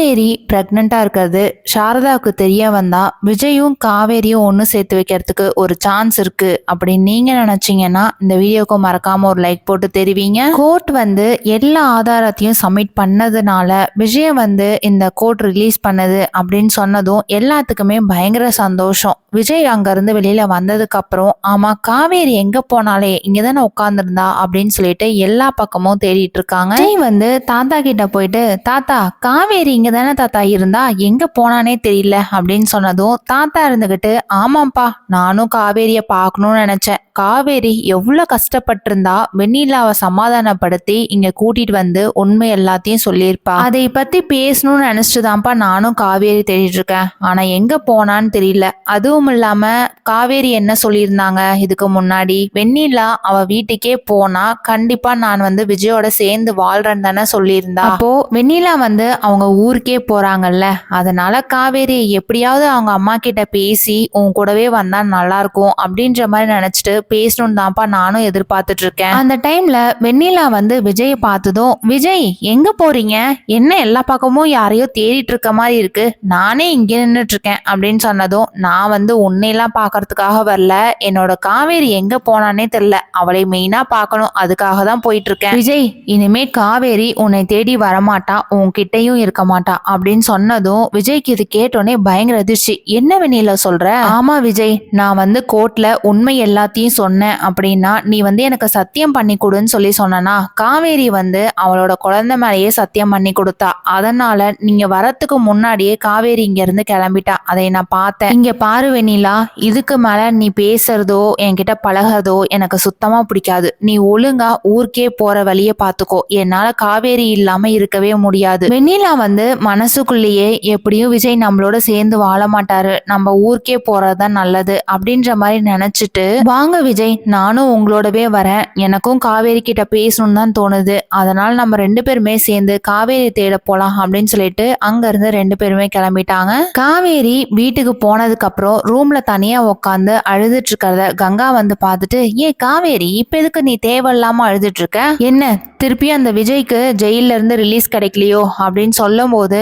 காவேரி ப்ரெக்னெண்ட்டாக இருக்கிறது. சாரதாவுக்கு தெரிய வந்தால் விஜயும் காவேரியும் ஒன்று சேர்த்து வைக்கிறதுக்கு ஒரு சான்ஸ் இருக்குது அப்படின்னு நீங்கள் நினச்சிங்கன்னா இந்த வீடியோக்கு மறக்காமல் ஒரு லைக் போட்டு தெரிவிங்க. கோர்ட் வந்து எல்லா ஆதாரத்தையும் சப்மிட் பண்ணதுனால விஜய வந்து இந்த கோர்ட் ரிலீஸ் பண்ணது அப்படின்னு சொன்னதும் எல்லாத்துக்குமே பயங்கர சந்தோஷம். விஜய் அங்கேருந்து வெளியில் வந்ததுக்கப்புறம் ஆமாம் காவேரி எங்கே போனாலே இங்கே தானே உட்காந்துருந்தா அப்படின்னு சொல்லிட்டு எல்லா பக்கமும் தேடிட்டு இருக்காங்க. விஜய் வந்து தாத்தா கிட்ட போயிட்டு தாத்தா காவேரி இங்க தானே தாத்தா இருந்தா எங்க போனானே தெரியல அப்படின்னு சொன்னதும் தாத்தா இருந்துகிட்டு ஆமாம்ப்பா நானும் காவேரியை பார்க்கணும்னு நினைச்சேன். காவேரி எவ்வளவு கஷ்டப்பட்டிருந்தா வெண்ணிலாவை சமாதானப்படுத்தி இங்க கூட்டிட்டு வந்து உண்மை எல்லாத்தையும் சொல்லியிருப்பா. அதை பத்தி பேசணும்னு நினச்சிட்டுதான்ப்பா நானும் காவேரி தேடிட்டு இருக்கேன். ஆனா எங்க போனான்னு தெரியல. அதுவும் இல்லாம காவேரி என்ன சொல்லியிருந்தாங்க இதுக்கு முன்னாடி? வெண்ணிலா அவ வீட்டுக்கே போனா கண்டிப்பா நான் வந்து விஜயோட சேர்ந்து வாழ்றேன்னு தானே சொல்லியிருந்தா. அப்போ வெண்ணிலா வந்து அவங்க ஊர் ஊருக்கே போறாங்கல்ல. அதனால காவேரி எப்படியாவது அவங்க அம்மா கிட்ட பேசி உன் கூடவே வந்தா நல்லா இருக்கும் அப்படின்ற மாதிரி நினைச்சிட்டு பேசணும் தான்ப்பா நானும் எதிர்பார்த்துட்டு இருக்கேன் அந்த டைம்ல வெண்ணிலா வந்து விஜய் பார்த்ததும் விஜய் எங்க போறீங்க? என்ன எல்லா பக்கமும் யாரையோ தேடிட்டு இருக்க மாதிரி இருக்கு. நானே இங்க நின்னுட்டு இருக்கேன் அப்படின்னு சொன்னதும் நான் வந்து உன்னையெல்லாம் பார்க்கறதுக்காக வரல. என்னோட காவேரி எங்க போனானே தெரியல அவளை மெயினா பார்க்கணும் அதுக்காக தான் போயிட்டு இருக்கேன் விஜய் இனிமே காவேரி உன்னை தேடி வரமாட்டா. உன்கிட்டயும் இருக்க மாட்டா. அப்படின்னு சொன்னதும் விஜய்க்கு இது கேட்டோன்னே பயங்கர அதிர்ச்சி. என்ன வெண்ணில சொல்ற? ஆமா விஜய் நான் வந்து கோர்ட்ல உண்மை எல்லாத்தையும் சொன்னேன். அப்படின்னா நீ வந்து எனக்கு சத்தியம் பண்ணி கொடுன்னு சொல்லி சொன்னனா காவேரி வந்து அவளோட குழந்தை மேலேயே சத்தியம் பண்ணி கொடுத்தா. அதனால நீங்க வரத்துக்கு முன்னாடியே காவேரி இங்க இருந்து கிளம்பிட்டா. அதை நான் பார்த்தேன். இங்க பாரு வெண்ணிலா இதுக்கு மேல நீ பேசுறதோ என்கிட்ட பழகுறதோ எனக்கு சுத்தமா பிடிக்காது. நீ ஒழுங்கா ஊருக்கே போற வழிய பாத்துக்கோ என்னால காவேரி இல்லாம இருக்கவே முடியாது. வெண்ணிலா வந்து மனசுக்குள்ளேயே எப்படியும் விஜய் நம்மளோட சேர்ந்து வாழ மாட்டாரு. நம்ம ஊருக்கே போறதுதான் நல்லது அப்படின்ற மாதிரி நினைச்சிட்டு வாங்க விஜய் நானும் உங்களோடவே வரேன். எனக்கும் காவேரி கிட்ட பேசணும்னு தான் தோணுது. அதனால நம்ம ரெண்டு பேருமே சேர்ந்து காவேரி தேட போலாம் அப்படின்னு சொல்லிட்டு அங்க இருந்து ரெண்டு பேருமே கிளம்பிட்டாங்க. காவேரி வீட்டுக்கு போனதுக்கு அப்புறம் ரூம்ல தனியா உட்காந்து அழுதுட்டு இருக்கிறத கங்கா வந்து பார்த்துட்டு ஏ காவேரி இப்ப எதுக்கு நீ தேவையில்லாம அழுதுட்டு இருக்க? என்ன திருப்பி அந்த விஜய்க்கு ஜெயில இருந்து ரிலீஸ் கிடைக்கலையோ அப்படின்னு சொல்லும் போது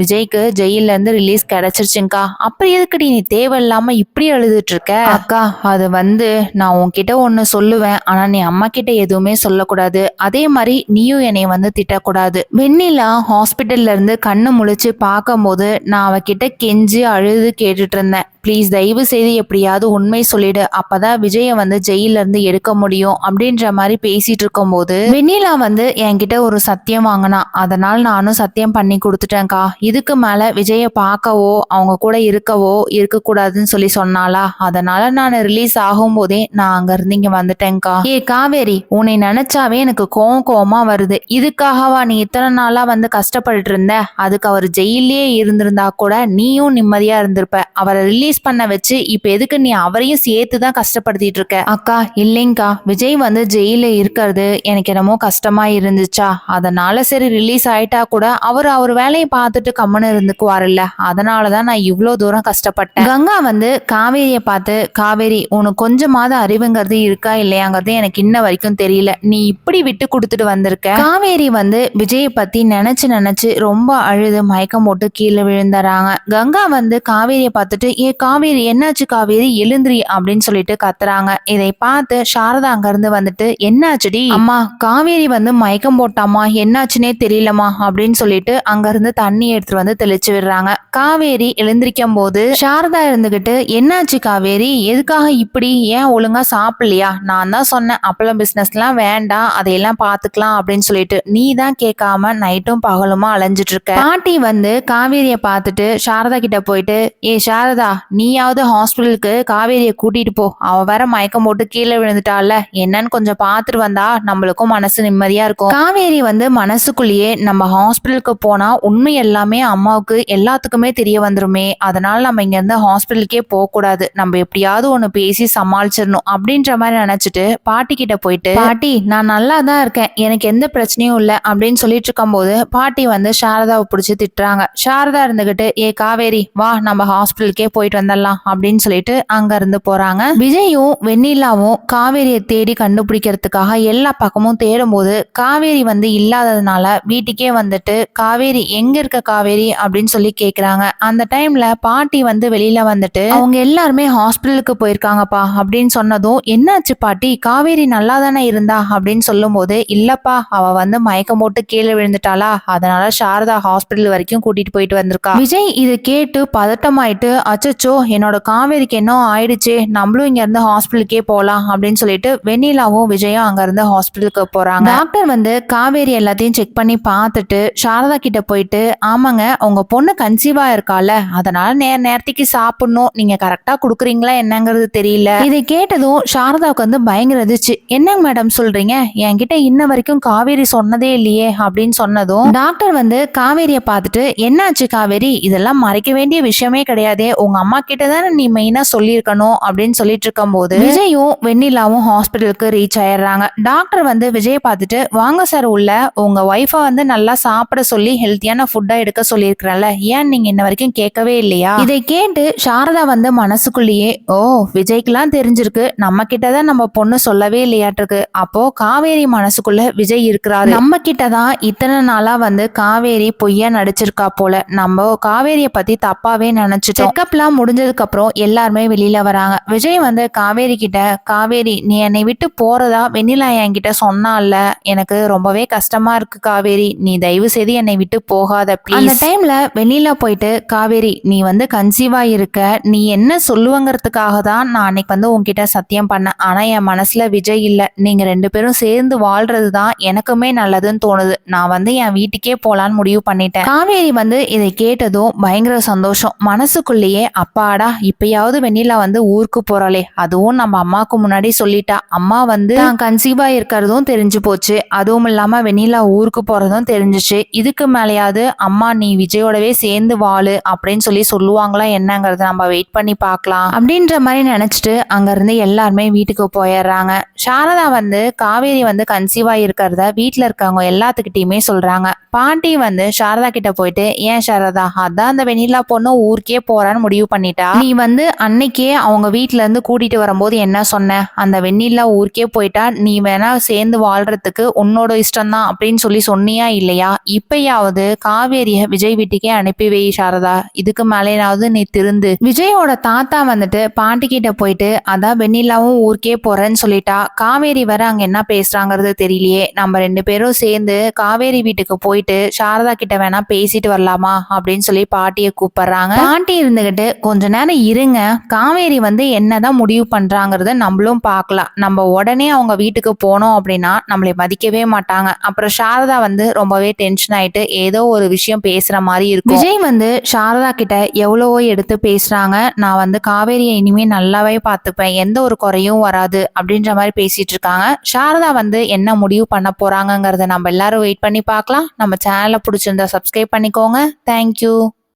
விஜய்க்கு ஜெயிலேருந்து ரிலீஸ் கிடைச்சிருச்சுங்க்கா அப்புறம் எதுக்கடி நீ தேவையில்லாம இப்படி எழுதிட்டு இருக்க? அக்கா அது வந்து நான் உன்கிட்ட ஒன்று சொல்லுவேன். ஆனால் நீ அம்மா கிட்ட எதுவுமே சொல்லக்கூடாது. அதே மாதிரி நீயும் என்னை வந்து திட்டக்கூடாது. வெண்ணிலா ஹாஸ்பிட்டல்ல இருந்து கண்ணு முழிச்சு பார்க்கும்போது நான் அவகிட்ட கெஞ்சி அழுது கேட்டுட்டு இருந்தேன். ப்ளீஸ் தயவு செய்து எப்படியாவது உண்மை சொல்லிடு. அப்பதான் விஜயை வந்து ஜெயில இருந்து எடுக்க முடியும் அப்படின்ற மாதிரி பேசிட்டு இருக்கும்போது வெண்ணிலா வந்து என்கிட்ட ஒரு சத்தியம் வாங்கினா. அதனால் நானும் சத்தியம் பண்ணி கொடுத்துட்டேன்க்கா. இதுக்கு மேல விஜயை பார்க்கவோ அவங்க கூட இருக்கவோ இருக்கக்கூடாதுன்னு சொல்லி சொன்னாலா அதனால நான் ரிலீஸ் ஆகும் போதே நான் அங்க இருந்து இங்க வந்துட்டேன்க்கா. ஏ காவேரி உன்னை நினைச்சாவே எனக்கு கோவம் கோவமா வருது. இதுக்காகவா நீ இத்தனை நாளா வந்து கஷ்டப்பட்டு இருந்த? அதுக்கு அவர் ஜெயிலே இருந்திருந்தா கூட நீயும் நிம்மதியா இருந்திருப்ப. அவரை ரிலீஸ் பண்ண வச்சு இப்ப எதுக்கு நீ அவரையும் சேர்த்து தான் கஷ்டப்படுத்திட்டு இருக்க? அக்கா இல்லைங்கக்கா விஜய் வந்து ஜெயில இருக்கிறது எனக்கு என்னமோ கஷ்டமா இருந்துச்சா? அதனால சரி ரிலீஸ் ஆயிட்டா கூட அவர் அவர் வேலையை பார்த்துட்டு கம்முன்னு இருந்துக்குவாருல்ல. அதனாலதான் நான் இவ்வளோ தூரம் கஷ்டப்பட்டேன். கங்கா வந்து காவேரியை பார்த்து காவேரி உனக்கு கொஞ்சமாவது அறிவுங்கிறது இருக்கா இல்லையாங்கிறது எனக்கு இன்ன வரைக்கும் தெரியல. நீ இப்படி விட்டு கொடுத்துட்டு வந்திருக்க? காவேரி வந்து விஜயை பத்தி நினைச்சு நினைச்சு ரொம்ப அழுது மயக்கம் போட்டு கீழே விழுந்துறாங்க. கங்கா வந்து காவேரியை பார்த்துட்டு ஏ காவேரி என்னாச்சு காவேரி? எழுந்திரி அப்படின்னு சொல்லிட்டு கத்துறாங்க. இதை பார்த்து சாரதா அங்கிருந்து வந்துட்டு என்னாச்சுடி? அம்மா காவேரி வந்து மயக்கம் போட்டாமா என்னாச்சுன்னே தெரியலமா அப்படின்னு சொல்லிட்டு அங்கிருந்து தண்ணி எடுத்துட்டு வந்து தெளிச்சு விடுறாங்க. காவேரி எழுந்திரிக்கும் போது சாரதா இருந்துகிட்டு என்னாச்சு காவேரி? எதுக்காக இப்படி? ஏன் ஒழுங்கா சாப்பிடலையா? நான் தான் சொன்னேன். அப்பளம் பிசினஸ்லாம் வேண்டாம். அதையெல்லாம் பாத்துக்கலாம் அப்படின்னு சொல்லிட்டு நீ தான் கேட்காம நைட்டும் பகலுமா அலைஞ்சிட்டு இருக்க? பாட்டி வந்து காவேரியை பார்த்துட்டு சாரதா கிட்ட போயிட்டு ஏ சாரதா நீயாவது ஹாஸ்பிட்டலுக்கு காவேரியை கூட்டிட்டு போ. அவ வேற மயக்கம் போட்டு கீழே விழுந்துட்டால என்னன்னு கொஞ்சம் பார்த்துட்டு வந்தா நம்மளுக்கும் மனசு நிம்மதியா இருக்கும். காவேரி வந்து மனசுக்குள்ளேயே நம்ம ஹாஸ்பிட்டலுக்கு போனா உண்மை எல்லாமே அம்மாவுக்கு எல்லாத்துக்குமே தெரிய வந்துருமே. அதனால நம்ம இங்க இருந்து ஹாஸ்பிட்டலுக்கே போக கூடாது நம்ம எப்படியாவது ஒண்ணு பேசி சமாளிச்சிடணும் அப்படின்ற மாதிரி நினைச்சிட்டு பாட்டி கிட்ட போயிட்டு பாட்டி நான் நல்லா தான் இருக்கேன். எனக்கு எந்த பிரச்சனையும் இல்லை. அப்படின்னு சொல்லிட்டு இருக்கும்போது பாட்டி வந்து சாரதாவை பிடிச்சி திட்டுறாங்க. சாரதா இருந்துகிட்டு ஏ காவேரி வா நம்ம ஹாஸ்பிட்டலுக்கே போயிட்டு வந்துடலாம் அப்படின்னு சொல்லிட்டு அங்க இருந்து போறாங்க. விஜயும் வெண்ணிலாவும் காவேரியை தேடி கண்டுபிடிக்கிறதுக்காக எல்லா பக்கமும் தேடும்போது காவேரி வந்து இல்லாததுனால வீட்டுக்கே வந்துட்டு காவேரி எங்க இருக்க காவேரி? அப்படின்னு சொல்லி கேக்குறாங்க. அந்த டைம்ல பாட்டி வந்து வெளியில வந்துட்டு அவங்க எல்லாருமே ஹாஸ்பிட்டலுக்கு போயிருக்காங்கப்பா. அப்படின்னு சொன்னதும் என்னாச்சு பாட்டி? காவேரி நல்லா தானே இருந்தா? அப்படின்னு சொல்லும்போது இல்லப்பா அவ வந்து மயக்கம் போட்டு கீழே விழுந்துட்டாளா. அதனால சாரதா ஹாஸ்பிட்டல் வரைக்கும் கூட்டிட்டு போயிட்டு வந்திருக்கா. விஜய் இது கேட்டு பதட்டமாயிட்டு அச்சச்சோ என்னோட காவேரிக்கு என்ன ஆயிடுச்சு? நம்மளும் இங்க இருந்து ஹாஸ்பிட்டலுக்கே போகலாம் அப்படின்னு சொல்லிட்டு வெண்ணிலாவும் விஜயும் அங்க இருந்து ஹாஸ்பிட்டலுக்கு போறாங்க. டாக்டர் வந்து காவேரி எல்லாத்தையும் செக் பண்ணி பார்த்துட்டு சாரதா கிட்ட போயிட்டு ஆமாங்க உங்க பொண்ணு கன்சீவா இருக்கால அதனால நேர நேரத்துக்கு சாப்பிடணும். நீங்க கரெக்டா குடுக்குறீங்களா என்னங்கிறது தெரியல. இதை கேட்டதும் சாரதாவுக்கு வந்து பயங்கரதுச்சு என்னங்க மேடம் சொல்றீங்க? என்கிட்ட இன்ன வரைக்கும் காவேரி சொன்னதே இல்லையே அப்படின்னு சொன்னதும் டாக்டர் வந்து காவேரியை பார்த்துட்டு என்னாச்சு காவேரி? இதெல்லாம் மறைக்க வேண்டிய விஷயமே கிடையாதே. உங்க அம்மா கிட்ட தானே நீ மெயினா சொல்லியிருக்கணும் அப்படின்னு சொல்லிட்டு இருக்கும்போது விஜயும் வெண்ணிலாவும் ஹாஸ்பிட்டலுக்கு ரீச் ஆயிடுறாங்க. டாக்டர் வந்து விஜயை பார்த்துட்டு வாங்க சார் உள்ள உங்க ஒய்ஃபை வந்து நல்லா சாப்பிட சொல்லி ஹெல்த்தியான ஃபுட்டா எடுக்க சொல்லியிருக்கிறல்ல ஏன் நீங்க இன்ன வரைக்கும் கேட்கவே இல்லையா? இதை கேட்டு சாரதா வந்து மனசுக்குள்ளேயே ஓ விஜய்க்குலாம் தெரிஞ்சிருக்கு. நம்ம கிட்டதான் நம்ம பொண்ணு சொல்லவே இல்லையாட்டிருக்கு. அப்போ காவேரி மனசுக்குள்ள விஜய் இருக்கிறாரு. நம்ம கிட்டதான் இத்தனை நாளா வந்து காவேரி பொய்யா நடிச்சிருக்கா போல. நம்ம காவேரிய பத்தி தப்பாவே நினைச்சிட்டோம். செக்கப்லாம் முடிஞ்சதுக்கு அப்புறம் எல்லாருமே வெளியில வராங்க. விஜய் வந்து காவேரி கிட்ட காவேரி நீ என்னை விட்டு போறதா? வெண்ணிலா என்கிட்ட சொன்னால எனக்கு ரொம்பவே கஷ்டமா இருக்கு காவேரி. நீ தயவு செய்து என்னை விட்டு போகாத please." அந்த டைம்ல வெண்ணிலா போயிட்டு காவேரி நீ வந்து கன்சீவா இருக்க. நீ என்ன சொல்லுவங்கிறதுக்காக தான் நான் அன்னைக்கு வந்து உன்கிட்ட சத்தியம் பண்ணேன். ஆனா என் மனசுல விஜய் இல்ல. நீங்க ரெண்டு பேரும் சேர்ந்து வாழ்றது தான் எனக்குமே நல்லதுன்னு தோணுது. நான் வந்து என் வீட்டுக்கே போலான்னு முடிவு பண்ணிட்டேன். காவேரி வந்து இதை கேட்டதும் பயங்கர சந்தோஷம். மனசுக்குள்ளேயே அப்பாடா இப்பயாவது வெண்ணிலா வந்து ஊருக்கு போறாளே. அதுவும் நம்ம அம்மாவுக்கு முன்னாடி சொல்லிட்டா. அம்மா வந்து நான் கன்சீவா இருக்கிறதும் தெரிஞ்சு போச்சு. அதுவும் இல்லாம வெண்ணிலா ஊருக்கு போறதும் தெரிஞ்சுச்சு. இதுக்கு மேலேயாவது அம்மா நீ விஜயோடவே சேர்ந்து வாழு அப்படின்னு சொல்லி சொல்லுவாங்களா என்னங்கறத நம்ம வெயிட் பண்ணி பார்க்கலாம். அப்படின்ற மாதிரி நினைச்சிட்டு அங்க இருந்து எல்லாருமே வீட்டுக்கு போயிடுறாங்க. சாரதா வந்து காவேரி வந்து கன்சீவா இருக்கிறத வீட்டுல இருக்கவங்க எல்லாத்துக்கிட்டையுமே சொல்றாங்க. பாட்டி வந்து சாரதா கிட்ட போயிட்டு ஏன் சாரதா அதான் அந்த வெண்ணிலா பொண்ணு ஊருக்கே போறான்னு முடிவு பண்ணி பண்ணிட்டா? நீ வந்து அன்னைக்கே அவங்க வீட்டுல இருந்து கூட்டிட்டு வரும்போது என்ன சொன்ன? அந்த வெண்ணிலா ஊருக்கே போயிட்டா நீ வேணா சேர்ந்து வாழ்றதுக்கு உன்னோட இஷ்டம் தான் அப்படின்னு சொல்லி சொன்னியா இல்லையா? இப்பயாவது காவேரிய விஜய் வீட்டுக்கே அனுப்பி வை சாரதா. இதுக்கு மேலேயாவது நீ திருந்து. விஜயோட தாத்தா வந்துட்டு பாட்டி கிட்ட போயிட்டு அதான் வெண்ணிலாவும் ஊருக்கே போறேன்னு சொல்லிட்டா. காவேரி வர அங்க என்ன பேசுறாங்கிறது தெரியலையே. நம்ம ரெண்டு பேரும் சேர்ந்து காவேரி வீட்டுக்கு போயிட்டு சாரதா கிட்ட வேணா பேசிட்டு வரலாமா? அப்படின்னு சொல்லி பாட்டியை கூப்பிடுறாங்க. பாட்டி இருந்துகிட்டு கொஞ்ச நேரம் இருங்க. காவேரி வந்து என்னதான் முடிவு பண்றாங்கிறத நம்மளும் பார்க்கலாம். நம்ம உடனே அவங்க வீட்டுக்கு போனோம் அப்படின்னா நம்மளை மதிக்கவே மாட்டாங்க. அப்புறம் சாரதா வந்து ரொம்பவே டென்ஷன் ஆயிட்டு ஏதோ ஒரு விஷயம் பேசுற மாதிரி இருக்கும். விஜய் வந்து சாரதா கிட்ட எவ்வளவோ எடுத்து பேசுறாங்க. நான் வந்து காவேரியை இனிமே நல்லாவே பார்த்துப்பேன். எந்த ஒரு குறையும் வராது அப்படின்ற மாதிரி பேசிட்டு இருக்காங்க. சாரதா வந்து என்ன முடிவு பண்ண போறாங்கிறத நம்ம எல்லாரும் வெயிட் பண்ணி பார்க்கலாம். நம்ம சேனலை பிடிச்சிருந்தா சப்ஸ்கிரைப் பண்ணிக்கோங்க. தேங்க்யூ